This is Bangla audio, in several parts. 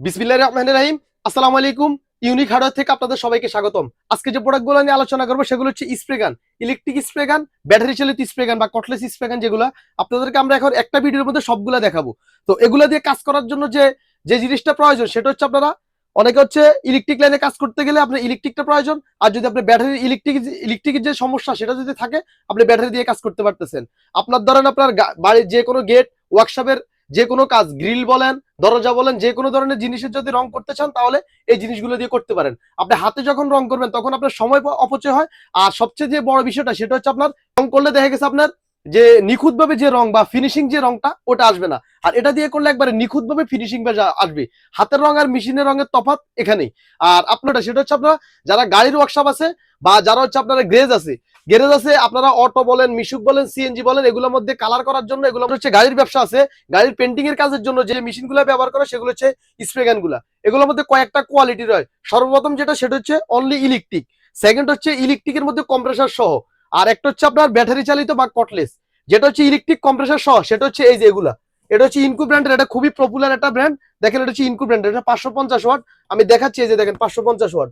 বিসমিল্লাহ রহমান রাহিম। আসসালামু আলাইকুম। ইউনিক হার্ডওয়্যার থেকে আপনাদের সবাইকে স্বাগতম। আজকে যে প্রোডাক্টগুলো নিয়ে আলোচনা করব, সেগুলো হচ্ছে spray gun. Electric spray gun, battery চালিত স্প্রে গান বা কটলেস স্প্রে গান যেগুলো আপনাদেরকে আমরা এখন একটা ভিডিওর মধ্যে সবগুলো দেখাবো। তো এগুলো দিয়ে কাজ করার জন্য যে যে জিনিসটা প্রয়োজন, সেটা হচ্ছে আপনারা, অনেকে হচ্ছে ইলেকট্রিক লাইনে কাজ করতে গেলে আপনার ইলেকট্রিকটা প্রয়োজন। আর যদি আপনার ব্যাটারি ইলেকট্রিক, ইলেকট্রিকের যে সমস্যা, সেটা যদি থাকে, আপনি ব্যাটারি দিয়ে কাজ করতে পারতেছেন। আপনার ধরেন আপনার বাড়ির যে কোনো গেট ওয়ার্কশপের যে কোনো কাজ গ্রিল বলেন, দরজা বলেন, যে কোনো ধরনের জিনিসের যদি রং করতে চান, তাহলে এই জিনিসগুলো দিয়ে করতে পারেন। আপনি হাতে যখন রং করবেন, তখন আপনার সময় অপচয় হয়। আর সবচেয়ে যে বড় বিষয়টা, সেটা হচ্ছে আপনার রং করলে দেখা গেছে আপনার যে নিখুঁত ভাবে যে রং বা ফিনিশিং যে রংটা, ওটা আসবে না। আর এটা দিয়ে করলে একবারে নিখুঁত ভাবে ফিনিশিং আসবে। হাতের রং আর মেশিনের রঙের তফাৎ এখানেই। আর আপনারা সেটা হচ্ছে আপনারা যারা গাড়ির ওয়ার্কশপ আছে বা যারা হচ্ছে আপনারা গ্রেজ আছে গ্যারেজ আছে, আপনারা অটো বলেন, মিশুক বলেন সিএনজি বলেন, এগুলোর মধ্যে কালার করার জন্য এগুলো হচ্ছে গাড়ির ব্যবসা আছে। গাড়ির পেন্টিং এর কাজের জন্য যে মেশিনগুলো ব্যবহার করে, সেগুলো হচ্ছে স্প্রে গানগুলা। এগুলোর মধ্যে কয়েকটা কোয়ালিটি রয়। সর্বপ্রথম যেটা, সেটা হচ্ছে অনলি ইলেকট্রিক সেকেন্ড হচ্ছে ইলেকট্রিকের মধ্যে কম্প্রেসার সহ। আর একটা হচ্ছে আপনার ব্যাটারি চালিত বা কটলেস যেটা হচ্ছে ইলেকট্রিক কম্প্রেসার সহ, সেটা হচ্ছে এই যে এগুলা। এটা হচ্ছে ইনকু ব্র্যান্ডের এটা খুবই পপুলার একটা ব্র্যান্ড দেখেন, এটা হচ্ছে ইনকু ব্র্যান্ডের এটা পাঁচশো পঞ্চাশ ওয়াট। আমি দেখাচ্ছি এই যে দেখেন, পাঁচশো পঞ্চাশ ওয়াট।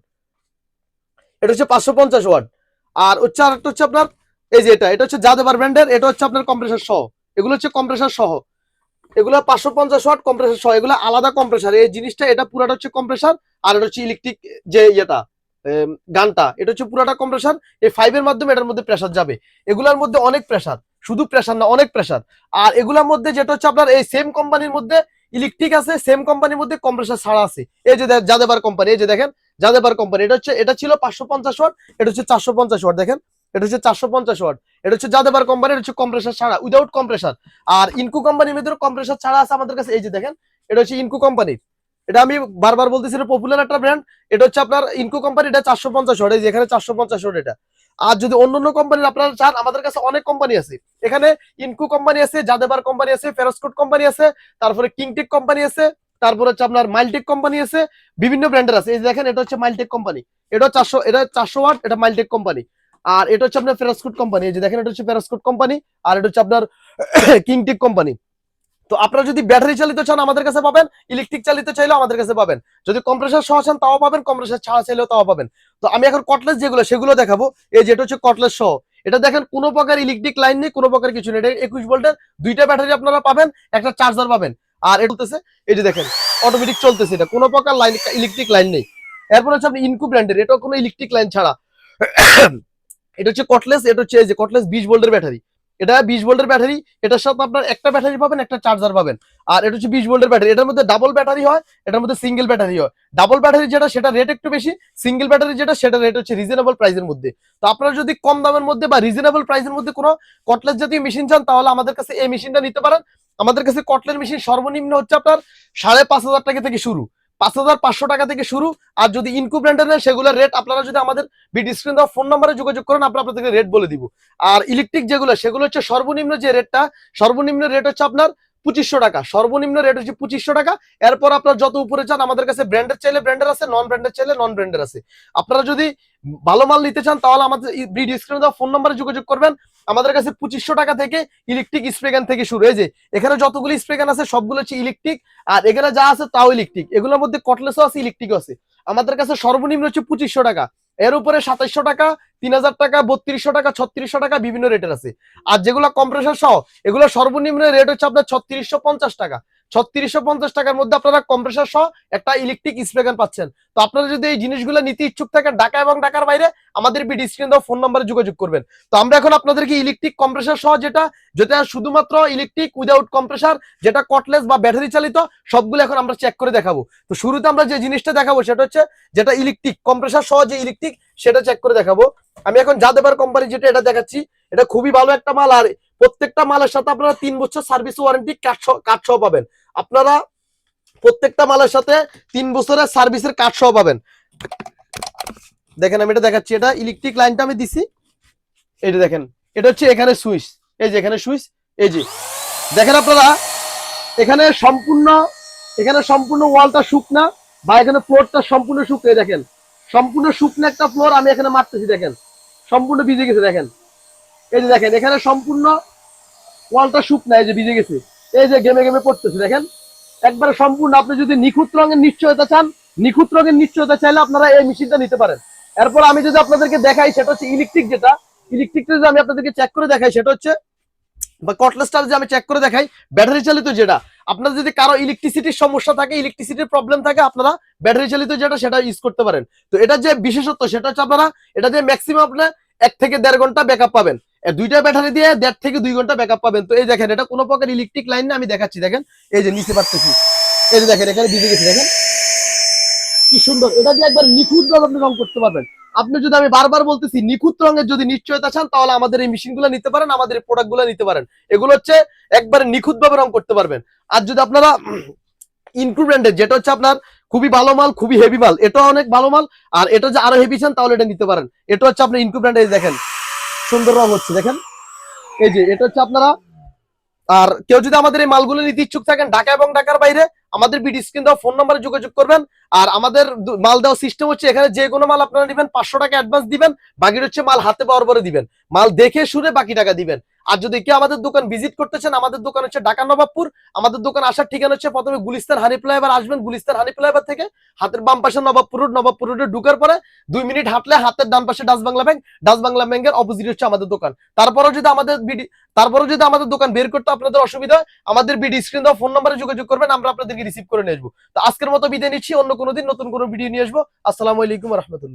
এটা হচ্ছে পাঁচশো পঞ্চাশ ওয়াট। আর হচ্ছে আর একটা হচ্ছে আপনার, এই যে এটা এটা হচ্ছে জাদেবার ব্র্যান্ডের, এটা হচ্ছে আপনার কম্প্রেসার সহ। এগুলো হচ্ছে কম্প্রেসার সহ। এগুলো পাঁচশো পঞ্চাশ ওয়াট কম্প্রেসার সহ, এগুলো আলাদা কম্প্রেসার এই জিনিসটা, এটা পুরাটা হচ্ছে কম্প্রেসার আর এটা হচ্ছে ইলেকট্রিক যে ইয়েটা গানটা, এটা হচ্ছে পুরাটা কম্প্রেসার এই ফাইভের মাধ্যমে এটার মধ্যে প্রেসার যাবে। এগুলোর মধ্যে অনেক প্রেসার শুধু প্রেসার না, অনেক প্রেসার আর এগুলোর মধ্যে যেটা হচ্ছে আপনার, এই সেম কোম্পানির মধ্যে ইলেকট্রিক আছে সেম কোম্পানির মধ্যে কম্প্রেসার ছাড়া আছে। এই যে জাদেবার কোম্পানি এই যে দেখেন জাদেবার কোম্পানি এটা হচ্ছে এটা ছিল পাঁচশো পঞ্চাশ ওয়াট, এটা হচ্ছে চারশো পঞ্চাশ ওয়াট, দেখেন। এটা হচ্ছে চারশো পঞ্চাশ ওয়াট, এটা হচ্ছে জাদেবার কোম্পানি এটা হচ্ছে কম্প্রেসার ছাড়া উইদাউট কম্প্রেসার আর ইনকু কোম্পানির ভিতরে কম্প্রেসার ছাড়া আছে আমাদের কাছে, এই যে দেখেন, এটা হচ্ছে ইনকু কোম্পানির এটা আমি বারবার বলতেছি, এটা পপুলার একটা ব্র্যান্ড এটা হচ্ছে আপনার ইনকো কোম্পানি এটা চারশো পঞ্চাশ ওয়াট, এই যে এখানে চারশো পঞ্চাশ ওয়াট এটা। আর যদি অন্য অন্য কোম্পানির আপনারা চান, আমাদের কাছে অনেক কোম্পানি আছে। এখানে ইনকু কোম্পানি আছে, জাদেবার কোম্পানি আছে ফেরোস্কোট কোম্পানি আছে, তারপরে কিংটেক কোম্পানি আছে তারপর হচ্ছে আপনার মাইলটেক কোম্পানি আছে, বিভিন্ন ব্র্যান্ডের আছে। এই দেখেন, এটা হচ্ছে মাইলটেক কোম্পানি এটা চারশো এটা চারশো ওয়াট এটা মাইলটেক কোম্পানি আর এটা হচ্ছে আপনার ফেরাসকুট কোম্পানি এই যে দেখেন, এটা হচ্ছে ফেরাসকুট কোম্পানি আর এটা হচ্ছে আপনার কিংটেক কোম্পানি তো আপনারা যদি ব্যাটারি চালিত চান, আমাদের কাছে পাবেন। ইলেকট্রিক চালিত চাইলেও আমাদের কাছে পাবেন। যদি কম্প্রেসার সহ চান, তাও পাবেন। কম্প্রেসার ছাড়া চাইলেও তাও পাবেন। তো আমি এখন কটলেস যেগুলো, সেগুলো দেখাবো। এই যেটা হচ্ছে কটলেস সহ। এটা দেখেন, কোনো প্রকার ইলেকট্রিক লাইন নেই, কোনো প্রকার কিছু নেই। এটা একুশ ভোল্টের দুইটা ব্যাটারি আপনারা পাবেন, একটা চার্জার পাবেন। আর এটা চলতেছে এই যে দেখেন অটোমেটিক চলতেছে এটা। কোনো প্রকার লাইন ইলেকট্রিক লাইন নেই। এরপর হচ্ছে আপনি ইনকু ব্র্যান্ডের এটা কোনো ইলেকট্রিক লাইন ছাড়া। এটা হচ্ছে কটলেস এটা হচ্ছে এই যে কটলেস বিশ ভোল্টের ব্যাটারি এটা বিশ ভোল্টের ব্যাটারি এটার সাথে আপনার একটা ব্যাটারি পাবেন, একটা চার্জার পাবেন। আর এটা হচ্ছে বিশ ভোল্টের ব্যাটারি এটার মধ্যে ডাবল ব্যাটারি হয়, এটার মধ্যে সিঙ্গেল ব্যাটারি হয়। ডাবল ব্যাটারি যেটা, সেটা রেট একটু বেশি সিঙ্গেল ব্যাটারি যেটা, সেটা রেট হচ্ছে রিজনেবল প্রাইসের মধ্যে। তো আপনারা যদি কম দামের মধ্যে বা রিজনেবল প্রাইসের মধ্যে কোনো কটলেস জাতীয় মেশিন চান, তাহলে আমাদের কাছে এই মেশিনটা নিতে পারেন। আমাদের কাছে কটলের মেশিন সর্বনিম্ন হচ্ছে আপনার সাড়ে পাঁচ হাজার টাকা থেকে শুরু। পাঁচ হাজার পাঁচশো টাকা থেকে শুরু। আর যদি ইনকু ব্র্যান্ডের নেন, সেগুলোর রেট আপনারা যদি আমাদের বিডি স্ক্রিন দেওয়া ফোন নাম্বারে যোগাযোগ করেন, আমরা আপনাদেরকে রেট বলে দিব। আর ইলেকট্রিক যেগুলো, সেগুলো হচ্ছে সর্বনিম্ন যে রেটটা সর্বনিম্ন রেট হচ্ছে আপনার পঁচিশশো টাকা। সর্বনিম্ন রেট হচ্ছে পঁচিশশো টাকা। এরপর আপনার যত উপরে চান, আমাদের কাছে ব্র্যান্ডের চাইলে ব্র্যান্ডের আছে নন ব্র্যান্ডের চাইলে নন ব্র্যান্ডের আছে। আপনারা যদি ভালো মাল নিতে চান, তাহলে আমাদের বিডি স্ক্রিনে দেওয়া ফোন নাম্বারে যোগাযোগ করবেন। আমাদের কাছে পঁচিশশো টাকা থেকে ইলেকট্রিক স্প্রে গান থেকে শুরু। যে, এখানে যতগুলো স্প্রে গান আছে, সবগুলো হচ্ছে ইলেকট্রিক আর এখানে যা আছে, তাও ইলেকট্রিক এগুলোর মধ্যে কটলেসও আছে ইলেকট্রিকও আছে। আমাদের কাছে সর্বনিম্ন হচ্ছে পঁচিশশো টাকা। এর উপরে সাতাইশশো টাকা, তিন হাজার টাকা, বত্রিশশো টাকা, ছত্রিশশো টাকা বিভিন্ন রেটের আছে। আর যেগুলো কম্প্রেসার সহ, এগুলো সর্বনিম্ন রেট হচ্ছে আপনার ছত্রিশশো পঞ্চাশ টাকা। ছত্রিশশো পঞ্চাশ টাকার মধ্যে আপনারা কম্প্রেসার সহ একটা ইলেকট্রিক স্প্রে পাচ্ছেন। তো আপনারা যদি এই জিনিসগুলো নিতে ইচ্ছুক থাকেন ঢাকা এবং ঢাকার বাইরে, আমাদের বিডি স্ক্রিন ফোন নাম্বারে যোগাযোগ করবেন। তো আমরা এখন আপনাদেরকে ইলেকট্রিক কম্প্রেসার সহ যেটা যেটা শুধুমাত্র ইলেকট্রিক উইদাউট কম্প্রেসার যেটা কটলেস বা ব্যাটারি চালিত, সবগুলো এখন আমরা চেক করে দেখাবো। তো শুরুতে আমরা যে জিনিসটা দেখাবো সেটা হচ্ছে, যেটা ইলেকট্রিক কম্প্রেসার সহ যে ইলেকট্রিক সেটা চেক করে দেখাবো। আমি এখন জাদেবার কোম্পানি যেটা, এটা দেখাচ্ছি। এটা খুবই ভালো একটা মাল আর প্রত্যেকটা মালের সাথে আপনারা তিন বছর সার্ভিস ওয়ারেন্টি কাঠ সহ পাবেন। আপনারা প্রত্যেকটা মালের সাথে তিন বছরের সার্ভিসের কার্ড সহ পাবেন। দেখেন আমি এটা দেখাচ্ছি, এটা ইলেকট্রিক লাইনটা আমি দিছি। এটা দেখেন, এটা হচ্ছে এখানে সুইচ। এই যে এখানে সুইচ, এই যে। দেখেন আপনারা, এখানে সম্পূর্ণ এখানে সম্পূর্ণ ওয়ালটা শুকনা বা এখানে ফ্লোরটা সম্পূর্ণ শুকনো। দেখেন, সম্পূর্ণ শুকনো একটা ফ্লোর আমি এখানে মারতেছি, দেখেন। সম্পূর্ণ ভিজে গেছে, দেখেন। এই যে দেখেন, এখানে সম্পূর্ণ ওয়ালটা শুকনা, এই যে ভিজে গেছে। এই যে গেমে গেমে পড়তেছে, দেখেন? একবারে সম্পূর্ণ আপনি যদি নিখুঁত রঙের নিশ্চয়তা চান, নিখুঁত রঙের নিশ্চয়তা চাইলে আপনারা এই মেশিনটা নিতে পারেন। এরপর আমি যদি আপনাদেরকে দেখাই, সেটা হচ্ছে ইলেকট্রিক যেটা ইলেকট্রিকটা যদি আমি আপনাদেরকে চেক করে দেখাই, সেটা হচ্ছে, বা কটলেসটা যদি আমি চেক করে দেখাই ব্যাটারি চালিত যেটা আপনার যদি কারও ইলেকট্রিসিটির সমস্যা থাকে ইলেকট্রিসিটির প্রবলেম থাকে, আপনারা ব্যাটারি চালিত যেটা, সেটা ইউজ করতে পারেন। তো এটা যে বিশেষত্ব, সেটা হচ্ছে আপনারা, এটা দিয়ে ম্যাক্সিমাম আপনার এক থেকে দেড় ঘণ্টা ব্যাকআপ পাবেন। দুইটা ব্যাটারি দিয়ে দেড় থেকে দুই ঘণ্টা ব্যাকআপ পাবেন। তো এই দেখেন, এটা কোনো প্রকার ইলেকট্রিক লাইন না, আমি দেখাচ্ছি, দেখেন। এই যে নিচে পারতেছি। এই যে দেখেন, এখানে ভিজে গেছে, দেখেন। কি সুন্দর, এটা দিয়ে একবার নিখুঁত ভাবে আপনি রং করতে পারবেন। আপনি যদি আমি বারবার বলতেছি, নিখুঁত রঙের যদি নিশ্চয়তা চান, তাহলে আমাদের এই মেশিন মেশিনগুলো নিতে পারেন, আমাদের এই প্রোডাক্ট প্রোডাক্টগুলো নিতে পারেন। এগুলো হচ্ছে একবারে নিখুঁত ভাবে রং করতে পারবেন। আর যদি আপনারা ইনক্লু ব্র্যান্ডের যেটা হচ্ছে আপনার খুবই ভালো মাল, খুবই হেভি মাল এটা অনেক ভালো মাল, আর এটা যে আরও হেভি চান, তাহলে এটা নিতে পারেন। এটা হচ্ছে আপনার ইনক্লু ব্র্যান্ডের দেখেন। সুন্দর রং হচ্ছে, দেখেন। এই যে, এটা হচ্ছে আপনারা, আর কেউ যদি আমাদের এই মালগুলো নিতে ইচ্ছুক থাকেন ঢাকা এবং ঢাকার বাইরে, আমাদের বিডি স্ক্রিন দেওয়া ফোন নাম্বারে যোগাযোগ করবেন। আর আমাদের মাল দেওয়া সিস্টেম হচ্ছে, এখানে যে কোনো মাল আপনারা নেবেন, পাঁচশো টাকা অ্যাডভান্স দিবেন, বাকিটা হচ্ছে মাল হাতে পাওয়ার পরে দিবেন। মাল দেখে শুনে বাকি টাকা দিবেন। আর যদি কেউ আমাদের দোকান ভিজিট করতে চান, আমাদের দোকান হচ্ছে ঢাকা নবাবপুর। আমাদের দোকান আসার ঠিকানা হচ্ছে প্রথমে গুলিস্তান হানি ফ্লাইওভার আসবেন, গুলিস্তান হানি ফ্লাইওভার থেকে হাতের বাম পাশে নবাবপুর রোড নবাবপুর রোডে ঢুকার পরে দুই মিনিট হাঁটলে হাতের ডান পাশে Dutch Bangla bank Dutch Bangla ব্যাংকের অপোজিট হচ্ছে আমাদের দোকান। তারপরেও যদি আমাদের বিডি তারপরেও যদি আমাদের দোকান বের করতে আপনাদের অসুবিধা হয়, আমাদের বিডি স্ক্রিন দেওয়া ফোন নাম্বারে যোগাযোগ করবেন, আমরা আপনাদেরকে রিসিভ করে নিয়ে আসব। তো আজকের মতো বিদায় নিচ্ছি, অন্য কোনো দিন নতুন কোনো ভিডিও নিয়ে আসব। আসসালামু আলাইকুম রহমতুল্লাহ।